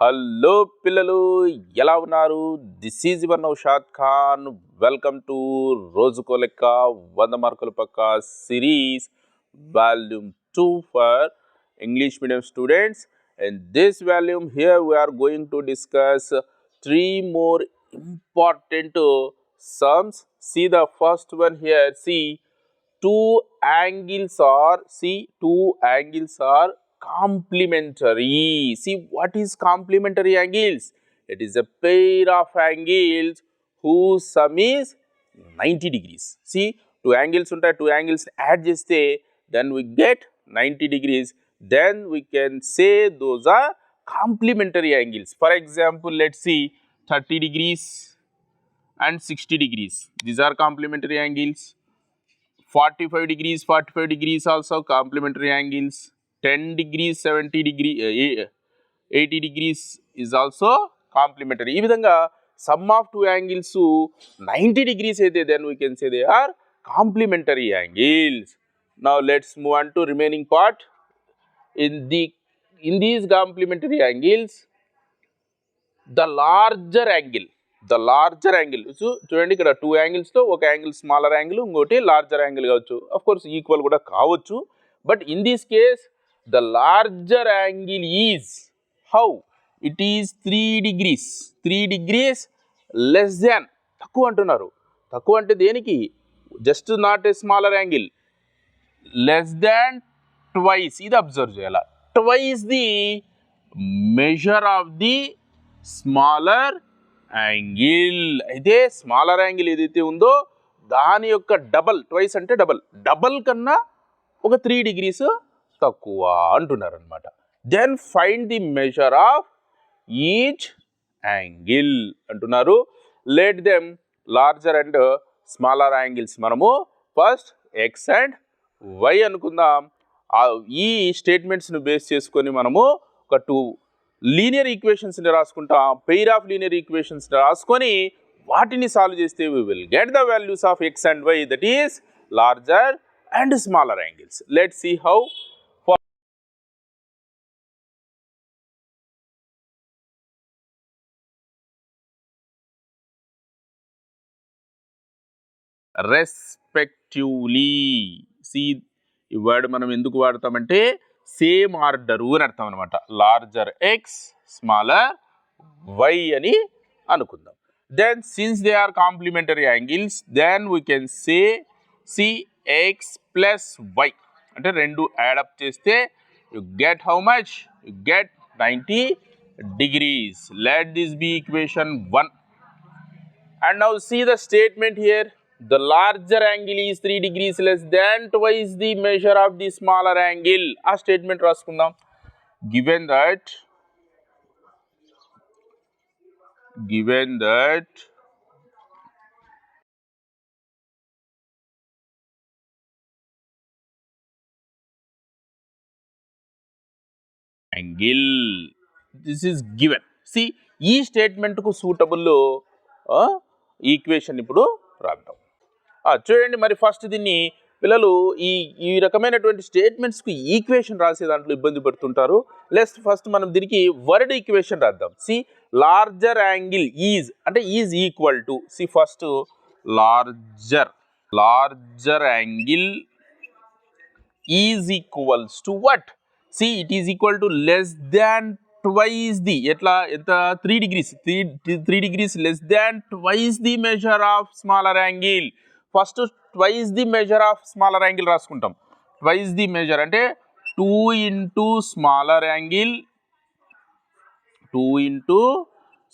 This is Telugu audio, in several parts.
హలో పిల్లలు ఎలా ఉన్నారు? This is your Naushad Khan welcome to రోజుకో లెక్క వంద మార్కుల పక్క series volume two for English medium students and this volume here we are going to discuss three more important sums see the first one here see two angles are see two angles are complementary see what is complementary angles it is a pair of angles whose sum is 90 degrees see two angles ఉంటాయి two angles add చేస్తే then we get 90 degrees then we can say those are complementary angles for example let's see 30 degrees and 60 degrees. These are complementary angles. 45 degrees, 45 degrees also complementary angles. 10 degrees, 70 degree, uh, eh, eh, 80 degrees is also complementary. Ee the sum of two angles 90 degrees then we can say they are complementary angles. Now let's move on to remaining part. In the in these complementary angles, the larger angle the larger angle చూడండి ఇక్కడ టూ యాంగిల్స్లో ఒక యాంగిల్ స్మాలర్ యాంగిల్ ఇంకోటి లార్జర్ యాంగిల్ కావచ్చు. అఫ్ కోర్స్ ఈక్వల్ కూడా కావచ్చు. But in this case the larger angle is how it is three degrees three degrees less than తక్కువ అంటున్నారు. తక్కువ అంటే దేనికి? Just not a smaller angle less than twice ఇది అబ్జర్వ్ చేయాలి? Twice the measure of the smaller angle అయితే స్మాలర్ యాంగిల్ ఏదైతే ఉందో దాని యొక్క డబల్ ట్వైస్ అంటే డబల్ డబల్ కన్నా ఒక త్రీ డిగ్రీస్ తక్కువ అంటున్నారు అనమాట then find the measure of each angle అంటున్నారు. Let them larger and smaller angles మనము ఫస్ట్ ఎక్స్ అండ్ వై అనుకుందాం. ఈ స్టేట్మెంట్స్ను బేస్ చేసుకొని మనము ఒక టూ లీనియర్ ఈక్వేషన్స్ని రాసుకుంటాం పెయిర్ ఆఫ్ లీనియర్ ఈక్వేషన్స్ని రాసుకొని వాటిని సాల్వ్ చేస్తే we will get the values of x and y that is larger and smaller angles let see how respectively see ఈ వర్డ్ మనం ఎందుకు వాడతామంటే సేమ్ ఆర్డరు అని అర్థం అనమాట లార్జర్ ఎక్స్ స్మాలర్ వై అని అనుకుందాం. Then since they are complementary angles then we can say see x plus y అంటే రెండు యాడప్ చేస్తే you get how much you get ninety degrees let this be equation one and now see the statement here. The larger angle is 3 degrees less than twice the measure of the smaller angle ఆ స్టేట్మెంట్ రాసుకుందాం given that given that angle this is given see ఈ స్టేట్మెంట్కు సూటబుల్ ఈక్వేషన్ ఇప్పుడు రాద్దాం చూడండి మరి ఫస్ట్ దీన్ని పిల్లలు ఈ ఈ రకమైనటువంటి స్టేట్మెంట్స్కి ఈక్వేషన్ రాసే దాంట్లో ఇబ్బంది పడుతుంటారు. లెస్ట్ ఫస్ట్ మనం దీనికి వర్డ్ ఈక్వేషన్ రాద్దాం. సి లార్జర్ యాంగిల్ ఈజ్ అంటే is equal to see first larger larger angle is equals to what see it is equal to less than twice the ఎట్లా? ఎంత? Three degrees three three degrees less than twice the measure of smaller angle first twice the measure of smaller angle రాసుకుంటాం. ట్వైస్ ది మెజర్ అంటే two into smaller angle two into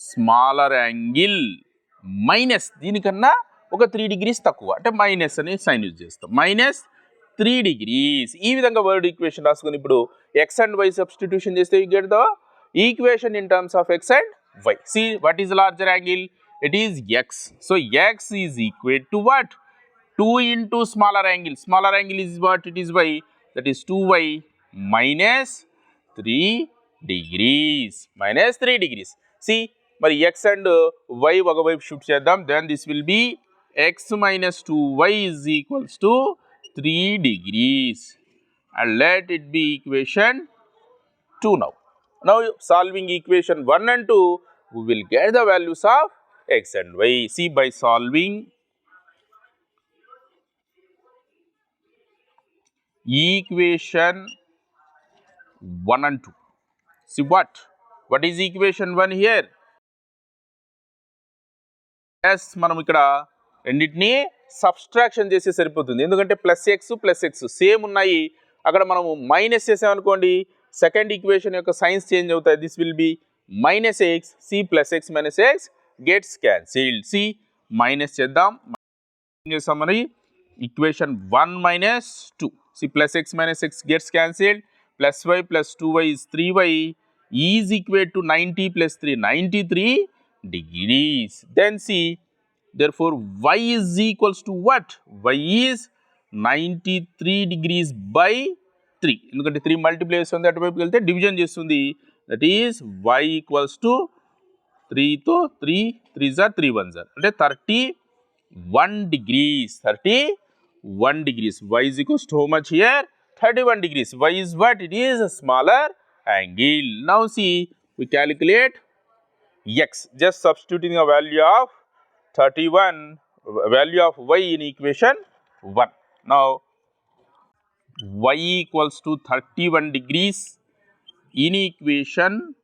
smaller angle minus దీనికన్నా ఒక త్రీ డిగ్రీస్ తక్కువ. అంటే మైనస్ అని సైన్ యూజ్ చేస్తాం. మైనస్ త్రీ డిగ్రీస్ ఈ విధంగా వర్డ్ ఈక్వేషన్ రాసుకుని ఇప్పుడు ఎక్స్ అండ్ వై సబ్స్టిట్యూషన్ చేస్తే you get the equation in terms of x and y see what is larger angle it is x so x is equate to what Two into smaller angle smaller angle is what it is y that is two y minus three degrees minus three degrees C మరి ఎక్స్ అండ్ వై ఒకవైపు షిఫ్ట్ చేద్దాం then this will be x minus 2y is equals to 3 degrees and let it be equation 2 now. Now solving equation 1 and 2 we will get the values of x and y. See by solving equation 1 and 2. See what? What is equation 1 here? Yes మనం ఇక్కడ రెండింటిని సబ్స్ట్రాక్షన్ చేస్తే సరిపోతుంది. ఎందుకంటే plus x plus x same ఉన్నాయి. అక్కడ మనము మైనస్ చేసామనుకోండి సెకండ్ ఈక్వేషన్ యొక్క సైన్స్ చేంజ్ అవుతాయి. This will be minus x see plus x minus x gets cancelled see minus చేద్దాం. ఏం చేస్తాం మరి equation one minus two see plus x minus x gets cancelled plus y plus two y is three y is equate to ninety plus three ninety three degrees. Then see, therefore, y is equals to what? y is 93 degrees by 3. ఎందుకంటే త్రీ మల్టిప్లై చేస్తుంది అటువైపుకి వెళ్తే డివిజన్ చేస్తుంది that is y equals to త్రీతో three three జార్ త్రీ వన్ జార్ అంటే thirty one degrees thirty 1 degrees. Y is equals to how much here? 31 degrees. Y is what? It is a smaller angle. Now see, we calculate x. Just substituting a value of 31, value of y in equation 1. Now, y equals to 31 degrees in equation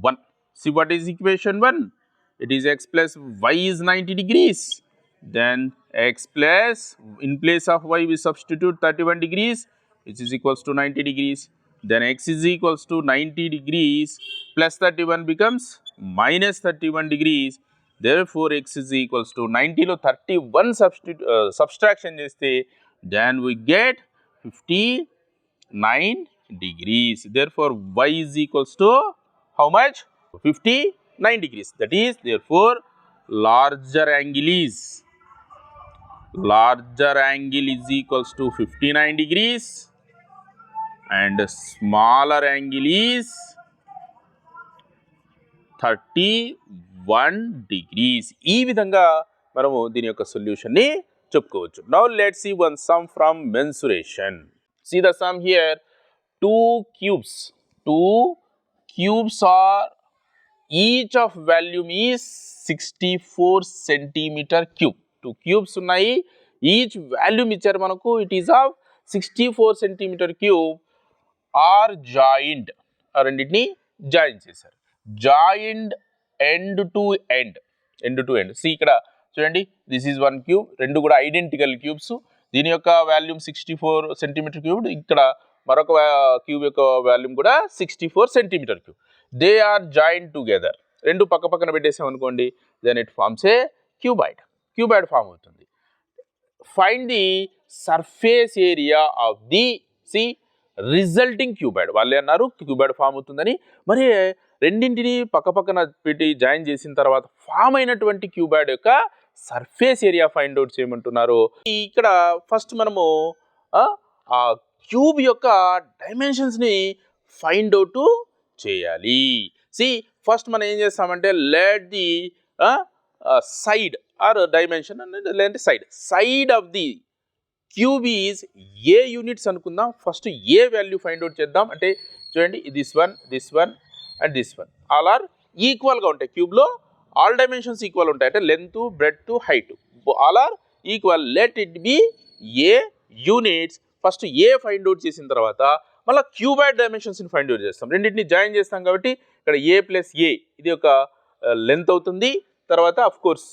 1. See what is equation 1? It is x plus y is 90 degrees. Then x plus in place of y we substitute 31 degrees which is equals to 90 degrees. Then x is equals to 90 degrees plus 31 becomes minus 31 degrees. Therefore x is equals to 90 lo 31 substitute uh, subtraction then we get 59 degrees. Therefore y is equals to how much? 59 degrees. That is therefore larger angle is larger angle is equals to 59 degrees. And smaller angle is 31 degrees. ఈ విధంగా మనము దీని యొక్క సొల్యూషన్ని చెప్పుకోవచ్చు. Now let see one sum from mensuration see the sum here two cubes two cubes are each of volume is sixty four centimetre cube two cubes ఉన్నాయి. ఈచ్ వాల్యూమ్ ఇచ్చారు మనకు it is of sixty four centimetre cube are joint. రెండింటిని జాయిన్ చేశారు. Joint end to end. End to end. See ఇక్కడ చూడండి. This is one cube. రెండు కూడా ఐడెంటికల్ క్యూబ్స్. దీని యొక్క volume sixty four centimetre cube. ఇక్కడ మరొక క్యూబ్ యొక్క వాల్యూమ్ కూడా sixty four centimetre cube. They are joint together. రెండు పక్క పక్కన పెట్టేసాం అనుకోండి then it forms a cuboid. Cuboid form అవుతుంది. Find the surface area of the see resulting cuboid. వాళ్ళే అన్నారు క్యూబాయిడ్ ఫామ్ అవుతుందని. మరి రెండింటిని పక్క పక్కన పెట్టి జాయిన్ చేసిన తర్వాత ఫామ్ అయినటువంటి క్యూబాయిడ్ యొక్క సర్ఫేస్ ఏరియా ఫైండ్ అవుట్ చేయమంటున్నారు. ఇక్కడ ఫస్ట్ మనము ఆ, ఆ క్యూబ్ యొక్క డైమెన్షన్స్ని ఫైండ్ అవుట్ చేయాలి. సి ఫస్ట్ మనం ఏం చేస్తామంటే let the side are dimension లేదంటే side side of the cube is a units అనుకుందాం. First a value find out చేద్దాం. అంటే చూడండి this one this one and this one all are ఈక్వల్గా ఉంటాయి. క్యూబ్లో ఆల్ డైమెన్షన్స్ ఈక్వల్ ఉంటాయి. అంటే length breadth height all are equal let it be a units first a find out చేసిన తర్వాత మళ్ళీ క్యూబాయిడ్ డైమెన్షన్స్ని ఫైండ్ అవుట్ చేస్తాం. రెండింటిని జాయిన్ చేస్తాం కాబట్టి ఇక్కడ ఏ ప్లస్ ఏ ఇది ఒక లెంత్ అవుతుంది. తర్వాత అఫ్ కోర్స్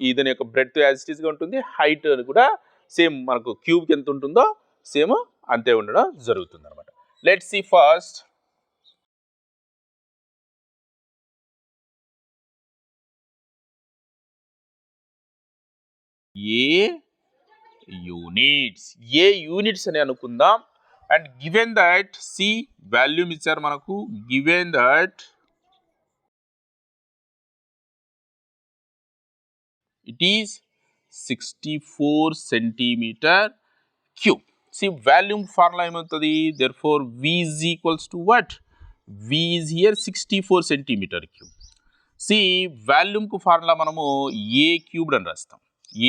దీని యొక్క బ్రెడ్ యాజ్ ఇట్ ఈస్గా ఉంటుంది హైట్ కూడా సేమ్ మనకు క్యూబ్కి ఎంత ఉంటుందో సేమ్ అంతే ఉండడం జరుగుతుంది అనమాట let see first a units a units అని అనుకుందాం. And given that see volume ఇచ్చారు మనకు. Given that it is sixty four centimetre cube see volume formula ఏమవుతుంది? Therefore v is equals to what v is here sixty four centimetre cube see వాల్యూమ్కు ఫార్ములా మనము ఏ క్యూబ్డ్ అని రాస్తాం.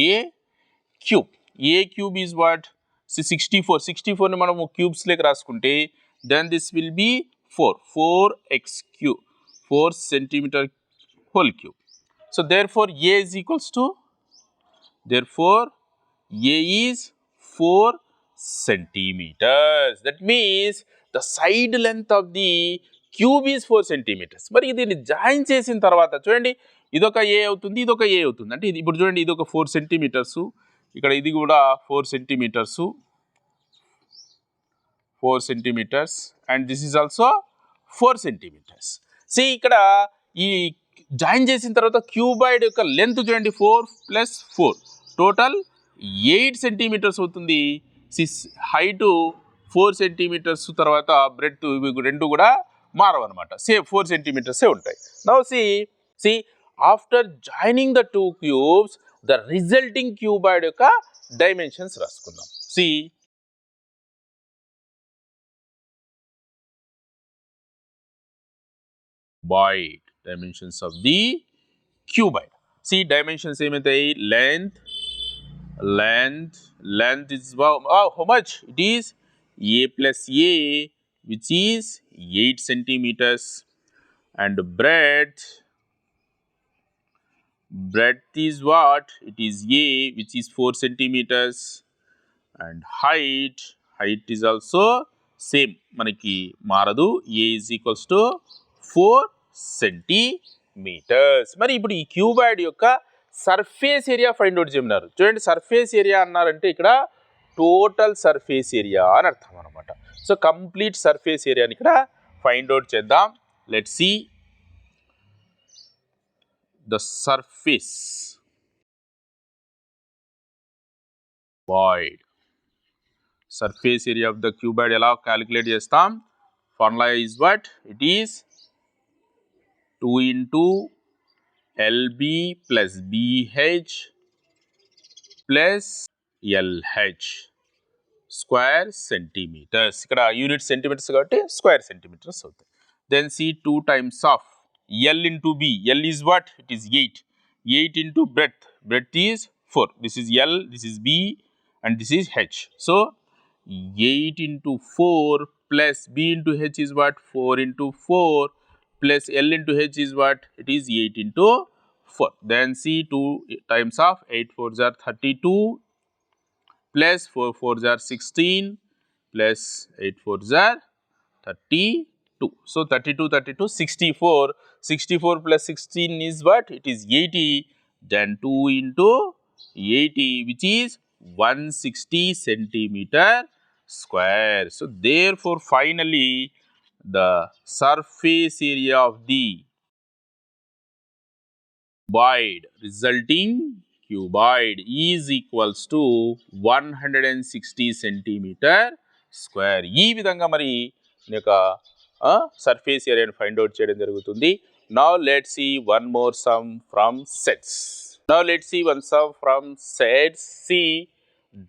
A cube a cube is what sixty four sixty ఫోర్ని మనము క్యూబ్స్లోకి రాసుకుంటే then this will be four four x cube four centimetre whole cube. So therefore A is equals to therefore A is 4 centimeters. That means the side length of the cube is 4 centimeters. మరి దీన్ని జాయిన్ చేసిన తర్వాత చూడండి ఇదొక ఏ అవుతుంది ఇదొక ఏ అవుతుంది. అంటే ఇది ఇప్పుడు చూడండి ఇది ఒక ఫోర్ సెంటీమీటర్స్ ఇక్కడ ఇది కూడా four centimetres four centimetres and this is also four centimetres see ఇక్కడ ఈ జాయిన్ చేసిన తర్వాత క్యూబాయిడ్ యొక్క లెంత్ చూడండి four plus four. Total eight centimetres అవుతుంది. సిస్ హైటు ఫోర్ సెంటీమీటర్స్ తర్వాత బ్రెడ్ ఇవి రెండు కూడా మారవన్నమాట. సేమ్ ఫోర్ సెంటీమీటర్సే ఉంటాయి. Now see see after joining the two cubes the resulting cuboid యొక్క dimensions రాసుకుందాం. Cuboid dimensions of the cuboid see dimensions ఏమైతాయి length length length is wow, oh, how much it is a plus a which is 8 centimeters and breadth breadth is what it is a which is 4 centimeters and height height is also same మనకి మారదు A is equals to four centimetres. మరి ఇప్పుడు ఈ క్యూబాయిడ్ యొక్క సర్ఫేస్ ఏరియా ఫైండ్ అవుట్ చేయమన్నారు. చూడండి సర్ఫేస్ ఏరియా అన్నారంటే ఇక్కడ టోటల్ సర్ఫేస్ ఏరియా అని అర్థం అనమాట సో కంప్లీట్ సర్ఫేస్ ఏరియాని ఇక్కడ ఫైండ్ అవుట్ చేద్దాం. Let see the surface void. Surface area of the cuboid ఎలా క్యాలిక్యులేట్ చేస్తాం? Formula is what it is Two into LB plus BH plus LH square centimetres ఇక్కడ యూనిట్ సెంటీమీటర్స్ కాబట్టి స్క్వేర్ సెంటీమీటర్స్ అవుతాయి then C two times of L into B L is what it is eight eight into breadth breadth is four this is L this is B and this is h. So 8 into 4 plus b into h is what 4 into 4 plus l into h is what it is 8 into 4. Then C 2 times of 8 4s are 32 plus 4 4s are 16 plus 8 4s are 32. So 32 32 64 64 plus 16 is what it is 80 then 2 into 80 which is 160 centimeter square. So therefore finally the surface area of the cuboid resulting cuboid is equals to 160 centimeter square. ఈ విధంగా మరి యొక్క సర్ఫేస్ ఏరియాని ఫైండ్ అవుట్ చేయడం జరుగుతుంది. Now let see one more sum from sets now let see one sum from sets see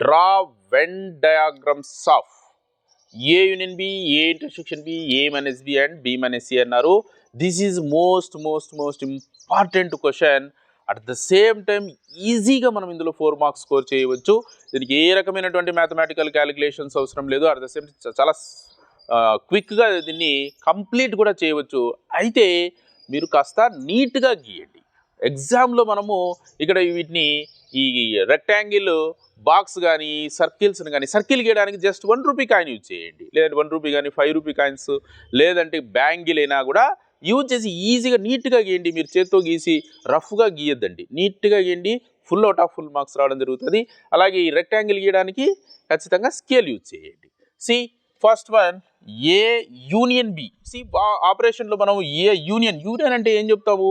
draw Venn diagrams of A union B A intersection B A minus B and B minus C అన్నారు. This is most most most important question at the same time ఈజీగా మనం ఇందులో ఫోర్ మార్క్స్ స్కోర్ చేయవచ్చు. దీనికి ఏ రకమైనటువంటి మ్యాథమెటికల్ క్యాలిక్యులేషన్స్ అవసరం లేదు. అట్ ద సేమ్ చాలా క్విక్గా దీన్ని కంప్లీట్ కూడా చేయవచ్చు. అయితే మీరు కాస్త నీట్గా గీయండి. ఎగ్జామ్లో మనము ఇక్కడ వీటిని ఈ రెక్టాంగిల్ బాక్స్ కానీ సర్కిల్స్ని కానీ సర్కిల్ గీయడానికి just one rupee coin use చేయండి. లేదంటే వన్ రూపీ కానీ ఫైవ్ రూపీ కాయిన్స్ లేదంటే బ్యాంగిల్ అయినా కూడా యూజ్ చేసి ఈజీగా నీట్గా గీయండి. మీరు చేత్తో గీసి రఫ్గా గీయద్దండి. నీట్గా గీయండి. Full out of full marks రావడం జరుగుతుంది. అలాగే ఈ రెక్టాంగిల్ గీయడానికి ఖచ్చితంగా స్కేల్ యూజ్ చేయండి. See first one A union B. See ఆపరేషన్లో మనం ఏ యూనియన్ యూనియన్ అంటే ఏం చెప్తాము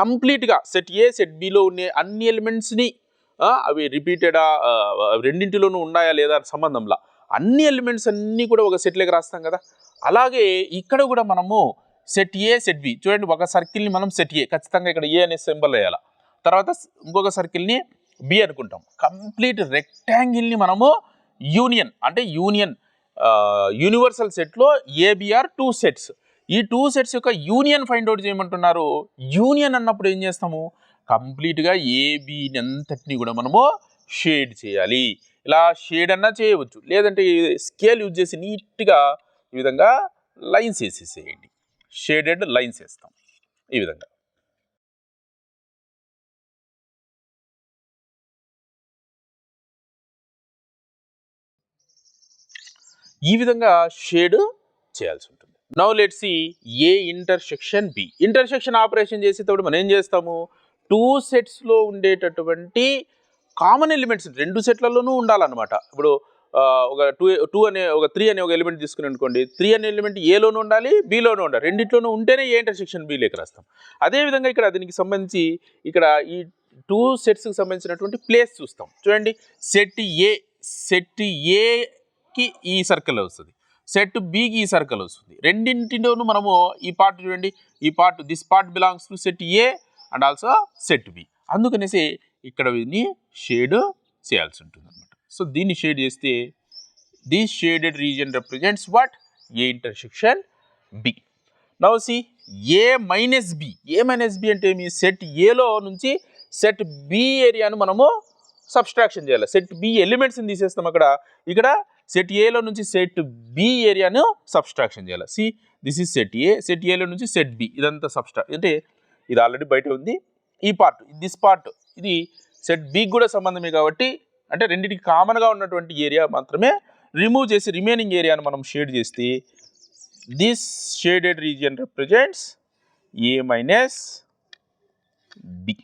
కంప్లీట్గా సెట్ ఏ సెట్ బిలో ఉండే అన్ని ఎలిమెంట్స్ని అవి రిపీటెడా రెండింటిలోనూ ఉన్నాయా లేదా సంబంధంలా. అన్ని ఎలిమెంట్స్ అన్నీ కూడా ఒక సెట్లోకి రాస్తాం కదా. అలాగే ఇక్కడ కూడా మనము సెట్ ఏ సెట్ బి చూడండి ఒక సర్కిల్ని మనం సెట్ ఏ ఖచ్చితంగా ఇక్కడ ఏ అనే సింబల్ వేయాలి. తర్వాత ఇంకొక సర్కిల్ని బి అనుకుంటాం. కంప్లీట్ రెక్టాంగిల్ని మనము యూనియన్ అంటే యూనియన్ యూనివర్సల్ సెట్లో A B are two sets. ఈ టూ సెట్స్ యొక్క యూనియన్ ఫైండ్ అవుట్ చేయమంటున్నారు. యూనియన్ అన్నప్పుడు ఏం చేస్తాము? కంప్లీట్గా ఏబీని అంతటిని కూడా మనము షేడ్ చేయాలి. ఇలా షేడ్ అన్నా చేయవచ్చు. లేదంటే స్కేల్ యూజ్ చేసి నీట్గా ఈ విధంగా లైన్స్ వేసేసేయండి. షేడెడ్ లైన్స్ వేస్తాం. ఈ విధంగా. ఈ విధంగా షేడ్ చేయాల్సి ఉంటుంది. Now let see A intersection B intersection operation చేసేటప్పుడు మనం ఏం చేస్తాము? టూ సెట్స్లో ఉండేటటువంటి కామన్ ఎలిమెంట్స్ రెండు సెట్లలోనూ ఉండాలన్నమాట. ఇప్పుడు ఒక టూ టూ అనే ఒక త్రీ అనే ఒక ఎలిమెంట్ తీసుకుని అనుకోండి. త్రీ అనే ఎలిమెంట్ ఏలోనూ ఉండాలి బీలోనూ ఉండాలి. రెండిట్లోనూ ఉంటేనే ఏ ఇంటర్సెక్షన్ బి లేక రాస్తాం. అదేవిధంగా ఇక్కడ దీనికి సంబంధించి ఇక్కడ ఈ టూ సెట్స్కి సంబంధించినటువంటి ప్లేస్ చూస్తాం. చూడండి సెట్ ఏ సెట్ ఏకి ఈ సర్కిల్ వస్తుంది. సెట్ బికి ఈ సర్కిల్ వస్తుంది. రెండింటిలోనూ మనము ఈ పార్ట్ చూడండి. ఈ part this part belongs to set A and also set B అందుకనేసి ఇక్కడ దీన్ని షేడ్ చేయాల్సి ఉంటుంది అనమాట సో దీన్ని షేడ్ చేస్తే this shaded region represents what A intersection B now see A minus B A minus B అంటే మీ సెట్ ఏలో నుంచి సెట్ బి ఏరియాను మనము సబ్స్ట్రాక్షన్ చేయాలి. సెట్ బి ఎలిమెంట్స్ని తీసేస్తాం అక్కడ. ఇక్కడ సెట్ ఏలో నుంచి సెట్ బి ఏరియాను సబ్స్ట్రాక్షన్ చేయాలి. See this is set A set ఏలో నుంచి సెట్ బి ఇదంతా సబ్స్ట్రా అంటే ఇది ఆల్రెడీ బయట ఉంది. ఈ పార్ట్ దిస్ పార్ట్ ఇది సెట్ బికి కూడా సంబంధమే కాబట్టి అంటే రెండింటికి కామన్గా ఉన్నటువంటి ఏరియా మాత్రమే రిమూవ్ చేసి రిమైనింగ్ ఏరియాను మనం షేడ్ చేస్తే this shaded region represents A minus B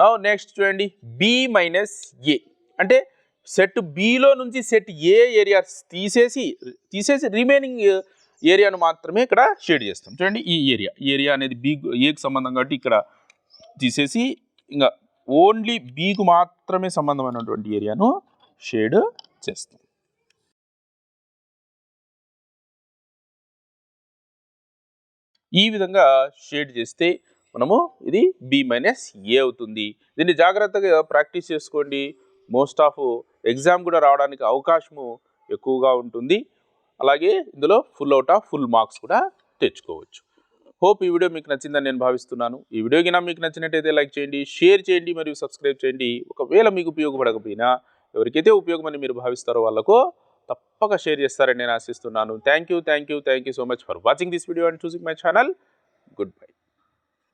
నా నెక్స్ట్ చూడండి. బి మైనస్ ఏ అంటే సెట్ బిలో నుంచి సెట్ ఏ ఏరియా తీసేసి తీసేసి రిమైనింగ్ ఏరియాను uh, మాత్రమే ఇక్కడ షేడ్ చేస్తాం. చూడండి ఈ ఏరియా ఏరియా అనేది బి ఏకి సంబంధం కాబట్టి ఇక్కడ తీసేసి ఇంకా ఓన్లీ బీకు మాత్రమే సంబంధమైనటువంటి ఏరియాను షేడ్ చేస్తాం. ఈ విధంగా షేడ్ చేస్తే మనము ఇది బి మైనస్ ఏ అవుతుంది. దీన్ని జాగ్రత్తగా ప్రాక్టీస్ చేసుకోండి. మోస్ట్ ఆఫ్ ఎగ్జామ్ కూడా రావడానికి అవకాశము ఎక్కువగా ఉంటుంది. అలాగే ఇందులో full out of full marks కూడా తెచ్చుకోవచ్చు. హోప్ ఈ వీడియో మీకు నచ్చిందని నేను భావిస్తున్నాను. ఈ వీడియో కింద మీకు నచ్చినట్టయితే లైక్ చేయండి షేర్ చేయండి మరియు సబ్స్క్రైబ్ చేయండి. ఒకవేళ మీకు ఉపయోగపడకపోయినా ఎవరికైతే ఉపయోగమని మీరు భావిస్తారో వాళ్ళకు తప్పక షేర్ చేస్తారని నేను ఆశిస్తున్నాను. Thank you thank you thank you so much for watching this video and choosing my channel goodbye